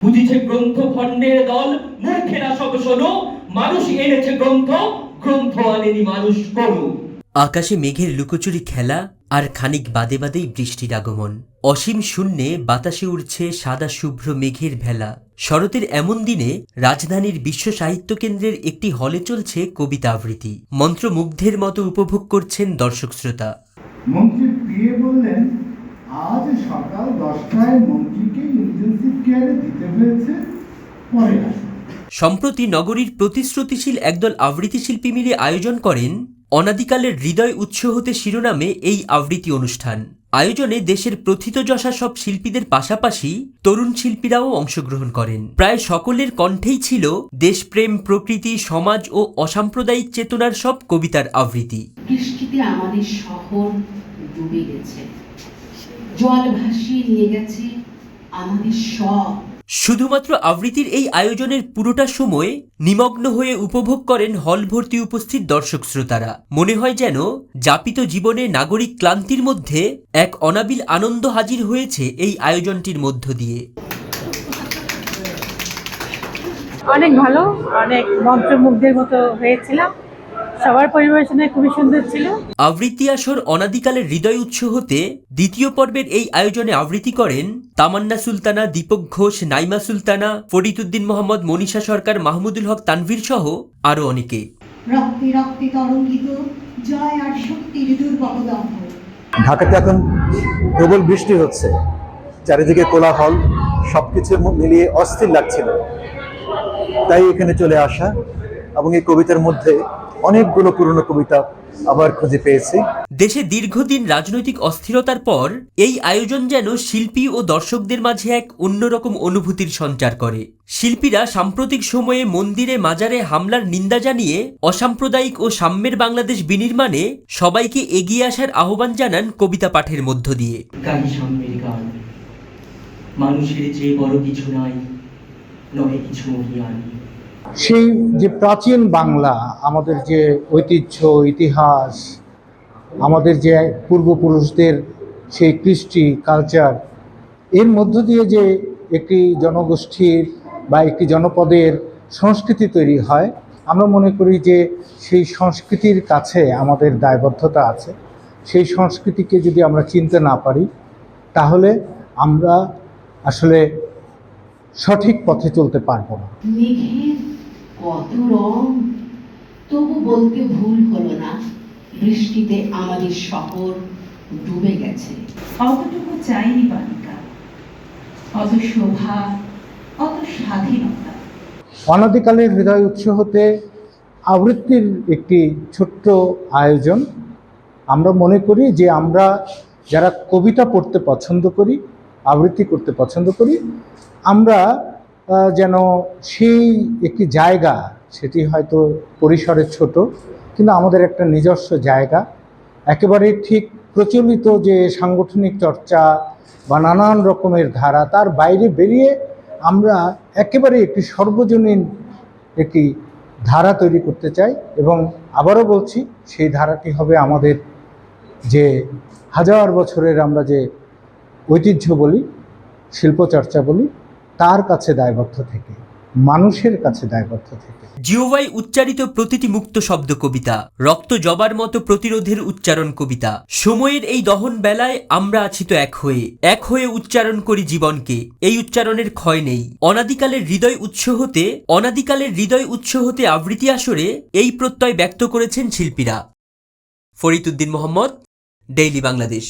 বুঝিছে গ্রন্থ খণ্ডের দল মূর্খেরা সব শোনো মানুষ এনেছে গ্রন্থ গ্রন্থ আনেনি মানুষ করো আকাশে মেঘের লুকোচুরি খেলা আর খানিক বাদে বাদেই বৃষ্টির আগমন। অসীম শূন্যে বাতাসে উড়ছে সাদা শুভ্র মেঘের ভেলা। শরতের এমন দিনে রাজধানীর বিশ্ব সাহিত্য কেন্দ্রের একটি হলে চলছে কবিতা আবৃত্তি। মন্ত্রমুগ্ধের মতো উপভোগ করছেন দর্শক শ্রোতা। মন্ত্রী বললেন আজ সকাল দশটায় মন্ত্রীকে ইন্টেন্সিভ কেয়ারে দিতে হয়েছে পরে সম্প্রতি নগরীর প্রতিশ্রুতিশীল একদল আবৃত্তি শিল্পী মিলে আয়োজন করেন অনাদিকালের হৃদয় উৎস হতে শিরোনামে এই আবৃত্তি অনুষ্ঠান। আয়োজনে দেশের প্রথিতযশা সব শিল্পীদের পাশাপাশি তরুণ শিল্পীরাও অংশগ্রহণ করেন। প্রায় সকলের কণ্ঠেই ছিল দেশপ্রেম প্রকৃতি সমাজ ও অসাম্প্রদায়িক চেতনার সব কবিতার আবৃত্তি। বৃষ্টিতে আমাদের শহর ডুবে গেছে। জল ভাসিয়ে নিয়ে গেছে আমাদের সব। শুধুমাত্র আবৃত্তির এই আয়োজনের পুরোটা সময় নিমগ্ন হয়ে উপভোগ করেন হল ভর্তি উপস্থিত দর্শক শ্রোতারা। মনে হয় যেন যাপিত জীবনে নাগরিক ক্লান্তির মধ্যে এক অনাবিল আনন্দ হাজির হয়েছে এই আয়োজনটির মধ্য দিয়ে। অনেক ভালো অনেক মন্ত্রমুগ্ধের মতো হয়েছিলাম। সবার পরিবেশনা খুবই সুন্দর ছিল। আবৃত্তি আসর অনাদিকালের হৃদয় উৎস হতে দ্বিতীয় পর্বের এই আয়োজনে আবৃত্তি করেন তামান্না সুলতানা দীপক ঘোষ নাইমা সুলতানা ফরিদুদ্দিন মোহাম্মদ মনীষা সরকার মাহমুদুল হক তানভীর সহ আরও অনেকে। রক্তে রক্তে তরঙ্গিত জয় আর শক্তির ঢাকাতে এখন প্রবল বৃষ্টি হচ্ছে। চারিদিকে কোলাহল সব কিছু মিলিয়ে অস্থির লাগছিল। তাই এখানে চলে আসা এবং এই কবিতার মধ্যে অনেকগুলো পুরনো কবিতা আবার খুঁজে পেয়েছি। দেশে দীর্ঘদিন রাজনৈতিক অস্থিরতার পর এই আয়োজন যেন শিল্পী ও দর্শকদের মাঝে এক অন্যরকম অনুভূতির সঞ্চার করে। শিল্পীরা সাম্প্রতিক সময়ে মন্দিরে মাজারে হামলার নিন্দা জানিয়ে অসাম্প্রদায়িক ও সাম্যের বাংলাদেশ বিনির্মাণে সবাইকে এগিয়ে আসার আহ্বান জানান কবিতা পাঠের মধ্য দিয়ে। মানুষের যে বড় কিছু নাই নহে কিছু মহিয়ান। সেই যে প্রাচীন বাংলা, আমাদের যে ঐতিহ্য, ইতিহাস, আমাদের যে পূর্বপুরুষদের সেই কৃষ্টি কালচার এর মধ্য দিয়ে যে একটি জনগোষ্ঠীর বা একটি জনপদের সংস্কৃতি তৈরি হয়, আমরা মনে করি যে সেই সংস্কৃতির কাছে আমাদের দায়বদ্ধতা আছে। সেই সংস্কৃতিকে যদি আমরা চিনতে না পারি, তাহলে আমরা আসলে সঠিক পথে চলতে পারব না। কত রং তবু বলতে ভুল হলো না বৃষ্টিতে আমাদের শহর ডুবে গেছে। অতটুকু চাইনি বালিকা অত শোভা অত স্বাধীনতা। অনাদিকালের হৃদয় উৎস হতে আবৃত্তির একটি ছোট্ট আয়োজন। আমরা মনে করি যে আমরা যারা কবিতা পড়তে পছন্দ করি আবৃত্তি করতে পছন্দ করি আমরা যেন সেই একটি জায়গা, সেটি হয়তো পরিসরে ছোট, কিন্তু আমাদের একটা নিজস্ব জায়গা। একেবারে ঠিক প্রচলিত যে সাংগঠনিক চর্চা বা নানান রকমের ধারা, তার বাইরে বেরিয়ে আমরা একেবারে একটি সর্বজনীন একটি ধারা তৈরি করতে চাই এবং আবারও বলছি, সেই ধারাটি হবে আমাদের যে হাজার বছরের আমরা যে ঐতিহ্য বলি, শিল্পচর্চা বলি তার কাছে দায়বদ্ধ থেকে, মানুষের কাছে দায়বদ্ধ থেকে। জিওভাই উচ্চারিত প্রতিটি মুক্ত শব্দ কবিতা, রক্ত জবার মতো প্রতিরোধের উচ্চারণ কবিতা। সময়ের এই দহন বেলায় আমরা আছি তো এক হয়ে এক হয়ে উচ্চারণ করি জীবনকে, এই উচ্চারণের ক্ষয় নেই। অনাদিকালের হৃদয় উৎস হতে অনাদিকালের হৃদয় উৎস হতে আবৃত্তি আসরে, এই প্রত্যয় ব্যক্ত করেছেন শিল্পীরা। ফরিদ উদ্দিন মোহাম্মদ, ডেইলি বাংলাদেশ।